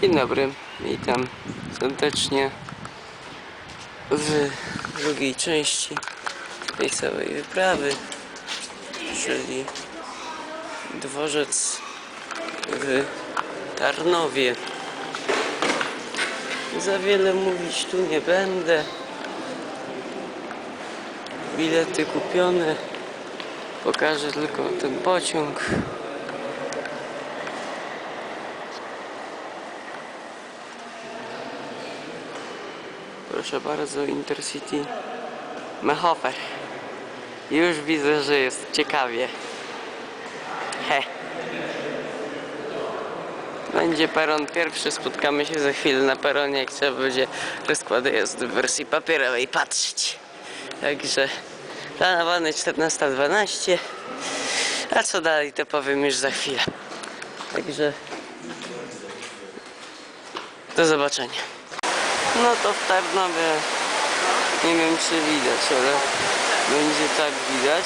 Dzień dobry, witam serdecznie w drugiej części tej całej wyprawy, czyli dworzec w Tarnowie. Za wiele mówić tu nie będę. Bilety kupione. Pokażę tylko ten pociąg. Proszę bardzo, Intercity Mechofer. Już widzę, że jest ciekawie. He. Będzie peron pierwszy, spotkamy się za chwilę na peronie, jak trzeba będzie rozkład jazdy w wersji papierowej patrzeć. Także planowany 14.12, a co dalej to powiem już za chwilę. Także do zobaczenia. No to w Tarnowie nie wiem czy widać, ale będzie tak widać.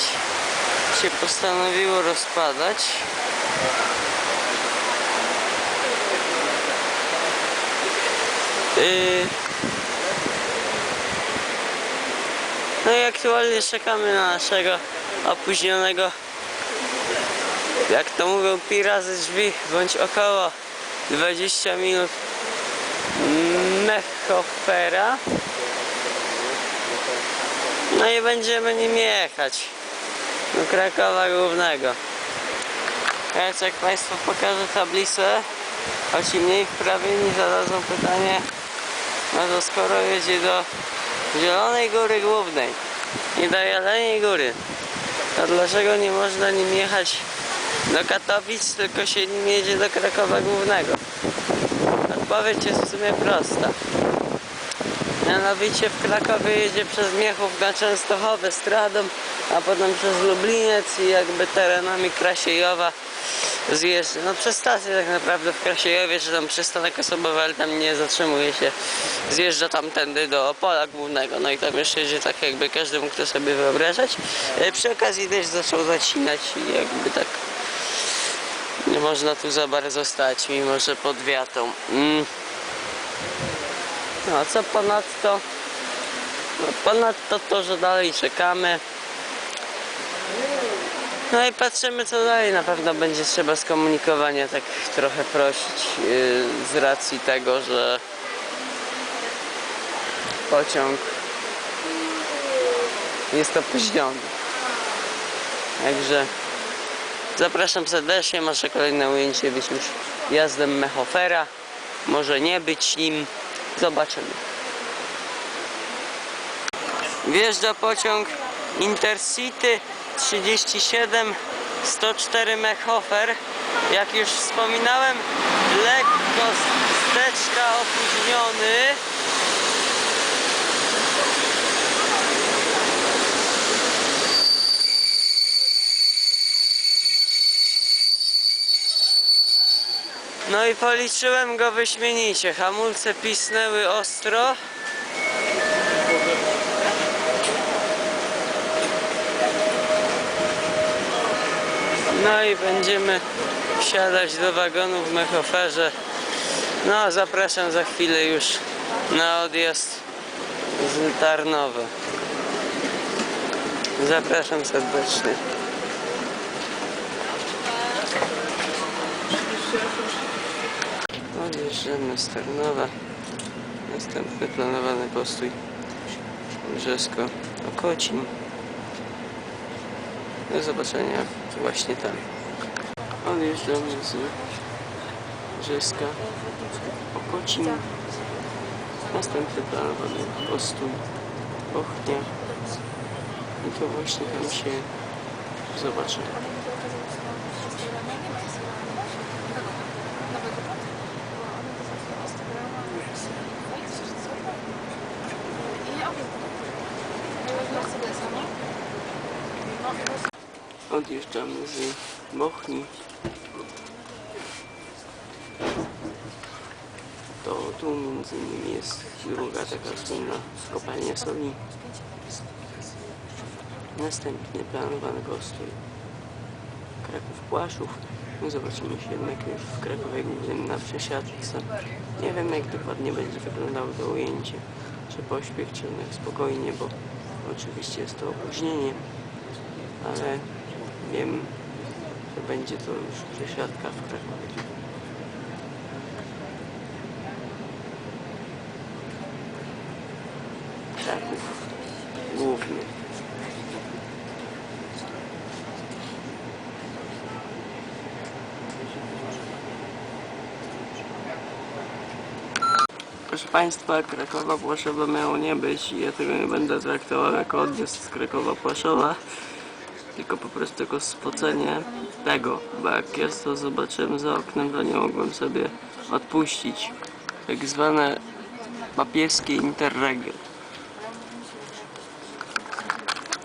Się postanowiło rozpadać. Yy. No i aktualnie czekamy na naszego opóźnionego, jak to mówią, pi razy drzwi, bądź około 20 minut Mechofera. No i będziemy nim jechać do Krakowa Głównego. Teraz jak Państwu pokażę tablicę, choć i mniej wprawieni zadadzą pytanie, no to skoro jedzie do Zielonej Góry Głównej i do Jeleniej Góry, to dlaczego nie można nim jechać do Katowic, tylko się nim jedzie do Krakowa Głównego? Odpowiedź jest w sumie prosta. Mianowicie w Krakowie jedzie przez Miechów na Częstochowę Stradą, a potem przez Lubliniec i jakby terenami Krasiejowa zjeżdża. No przez stację tak naprawdę w Krasiejowie, czy tam przystanek osobowy, ale tam nie zatrzymuje się. Zjeżdża tamtędy do Opola Głównego, no i tam jeszcze jedzie tak jakby każdy mógł to sobie wyobrażać. E, Przy okazji deszcz zaczął zacinać i jakby tak nie można tu za bardzo stać, mimo że pod wiatą. Mm. No a co ponadto? No, ponadto to, że dalej czekamy. No i patrzymy co dalej. Na pewno będzie trzeba skomunikowania tak trochę prosić yy, z racji tego, że pociąg jest opóźniony. Także Zapraszam serdecznie, może kolejne ujęcie być już jazdem Mechofera. Może nie być nim. Zobaczymy. Wjeżdża pociąg Intercity 37 104 Mechofer. Jak już wspominałem, lekko wsteczka opóźniony. No i policzyłem go wyśmienicie. Hamulce pisnęły ostro. No i będziemy wsiadać do wagonu w Mechoferze. No, zapraszam za chwilę już na odjazd z Tarnowa. Zapraszam serdecznie. Odjeżdżamy z Tarnowa. Następny planowany postój Brzesko Okocim. Do zobaczenia właśnie tam. Odjeżdżamy z Brzeska Okocim. Następny planowany postój Bochnia. I to właśnie tam się zobaczymy. Odjeżdżamy z Bochni. To tu między innymi jest druga taka słynna kopalnia soli. Następny planowany postój Kraków Płaszów. No zobaczymy się jednak już w Krakowie Głównym na przesiadce. Nie wiem jak dokładnie będzie wyglądało to ujęcie. Czy pośpiech, czy jednak spokojnie, bo oczywiście jest to opóźnienie. Ale wiem, że będzie to już przesiadka w Krakowie. Kraków Główny. Proszę Państwa, Krakowa Płaszowa miało nie być i ja tego nie będę traktował jako odjazd z Krakowa Płaszowa, tylko po prostu jako spocenie tego, bo jak ja to zobaczyłem za oknem, to nie mogłem sobie odpuścić. Tak zwane papieskie interregio.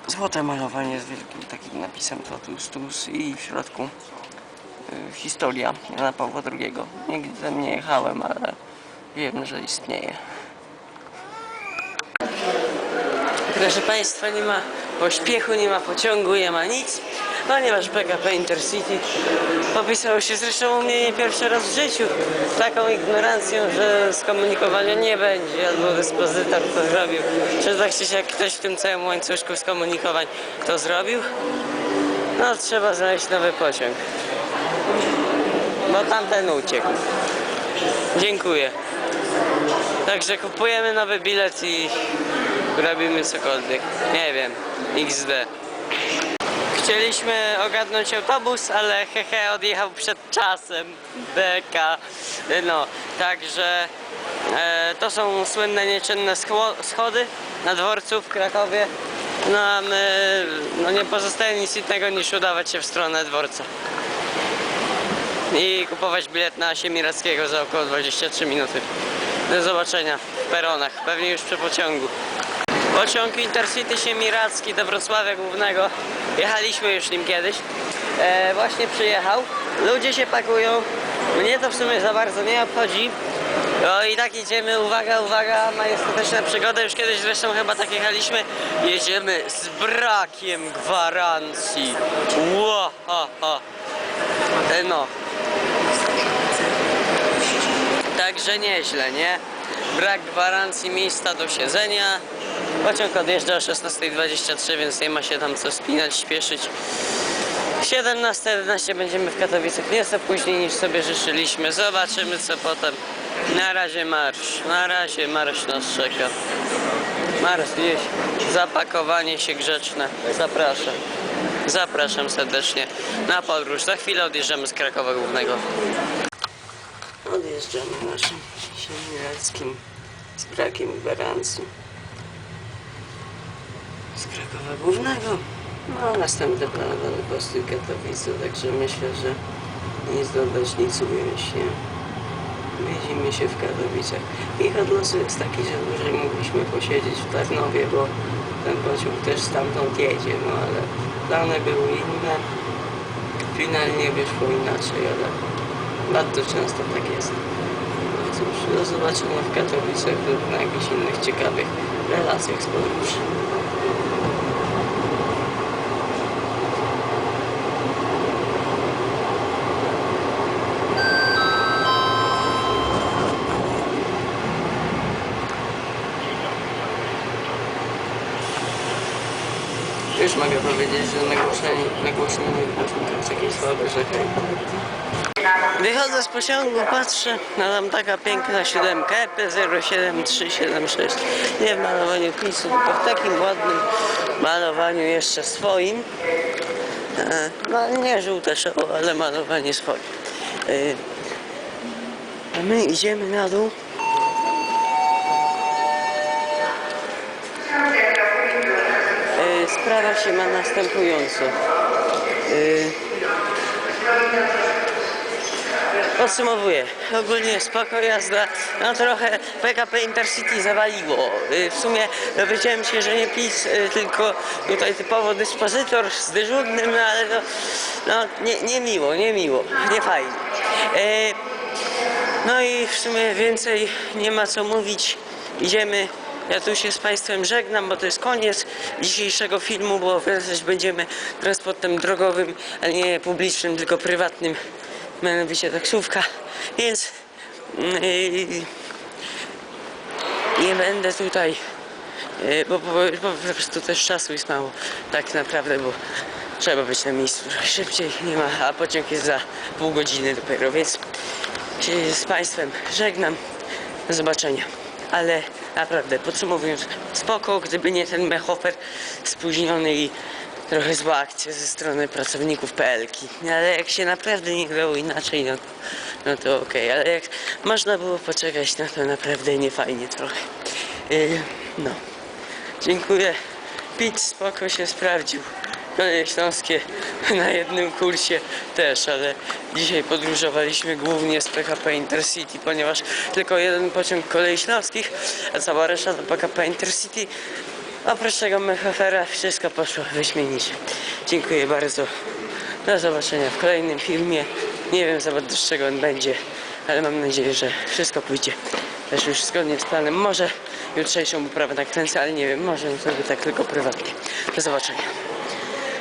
Złote malowanie z wielkim takim napisem Totus Tus i w środku y, historia Jana Pawła II. Nigdy tam nie jechałem, ale wiem, że istnieje. Proszę Państwa, nie ma pośpiechu, nie ma pociągu, nie ma nic, ponieważ PKP Intercity popisało się zresztą u mnie nie pierwszy raz w życiu taką ignorancją, że skomunikowania nie będzie, albo dyspozytor to zrobił. Czy tak czy siak ktoś w tym całym łańcuszku skomunikowań to zrobił? No trzeba znaleźć nowy pociąg. Bo tamten uciekł. Dziękuję. Także kupujemy nowy bilet i robimy cokolwiek. Nie wiem. XD. Chcieliśmy ogarnąć autobus, ale hehe odjechał przed czasem. Beka. No, także e, to są słynne nieczynne schody na dworcu w Krakowie. No a my no nie pozostaje nic innego niż udawać się w stronę dworca i kupować bilet na Siemirackiego za około 23 minuty. Do zobaczenia w peronach, pewnie już przy pociągu. Pociąg Intercity Siemiracki do Wrocławia Głównego. Jechaliśmy już nim kiedyś. E, właśnie przyjechał. Ludzie się pakują. Mnie to w sumie za bardzo nie obchodzi. No i tak idziemy, uwaga, uwaga, majestatyczna przygoda, już kiedyś zresztą chyba tak jechaliśmy. Jedziemy z brakiem gwarancji. Ło, ha, ha. E, No, Także nieźle, nie? Brak gwarancji miejsca do siedzenia. Pociąg odjeżdża o 16.23, więc nie ma się tam co spinać, śpieszyć. 17.11 będziemy w Katowicach, nieco później niż sobie życzyliśmy. Zobaczymy co potem. Na razie marsz, na razie marsz nas czeka. Marsz wieś, zapakowanie się grzeczne. Zapraszam. Zapraszam serdecznie na podróż. Za chwilę odjeżdżamy z Krakowa Głównego. Odjeżdżamy naszym siemielackim z brakiem gwarancji. Krakowa Głównego. No, następny planowany postój Katowice, także myślę, że nic dodać, nic ująć, nie? Widzimy się w Katowicach. Ich od losu jest taki, że dłużej mogliśmy posiedzieć w Tarnowie, bo ten pociąg też stamtąd jedzie, no ale plany były inne. Finalnie wyszło inaczej, ale bardzo często tak jest. No cóż, do zobaczenia w Katowicach lub na jakichś innych ciekawych relacjach z podróży. Już mogę powiedzieć, że nagłośnienie, nagłośnienie głośnika jest takie słabe, że hej. Wychodzę z pociągu, patrzę, no tam taka piękna siódemka EP 07376. Nie w malowaniu PiSu, tylko w takim ładnym malowaniu jeszcze swoim. E, No nie żółte show, ale malowanie swoje. E, A my idziemy na dół. Sprawa się ma następująco. E, Podsumowuję. Ogólnie spoko jazda. No trochę PKP Intercity zawaliło. Y, W sumie dowiedziałem się, że nie PiS, y, tylko tutaj typowo dyspozytor z dyżurnym, ale no, no nie, nie miło, nie miło, nie fajnie. Y, No i w sumie więcej nie ma co mówić. Idziemy. Ja tu się z Państwem żegnam, bo to jest koniec dzisiejszego filmu, bo wracać będziemy transportem drogowym, a nie publicznym, tylko prywatnym. mianowicie taksówka, więc yy, nie będę tutaj, yy, bo, bo, bo po prostu też czasu jest mało, tak naprawdę, bo trzeba być na miejscu szybciej, nie ma, a pociąg jest za pół godziny dopiero, więc się z Państwem żegnam, do zobaczenia. Ale naprawdę, podsumowując, spoko, gdyby nie ten mechofer spóźniony i trochę zła akcja ze strony pracowników PLK. Ale jak się naprawdę nie grało inaczej, no no to okej. Ale jak można było poczekać, no to naprawdę nie fajnie trochę. Yy, no. Dziękuję. Pić spoko się sprawdził. Koleje śląskie na jednym kursie też, ale dzisiaj podróżowaliśmy głównie z PKP Intercity, ponieważ tylko jeden pociąg kolei śląskich, a cała reszta to PKP Intercity. Oprócz tego mechafera wszystko poszło wyśmienicie. Dziękuję bardzo. Do zobaczenia w kolejnym filmie. Nie wiem za bardzo z czego on będzie, ale mam nadzieję, że wszystko pójdzie też już zgodnie z planem. Może jutrzejszą poprawę nakręcę, ale nie wiem, może zrobię tak tylko prywatnie. Do zobaczenia.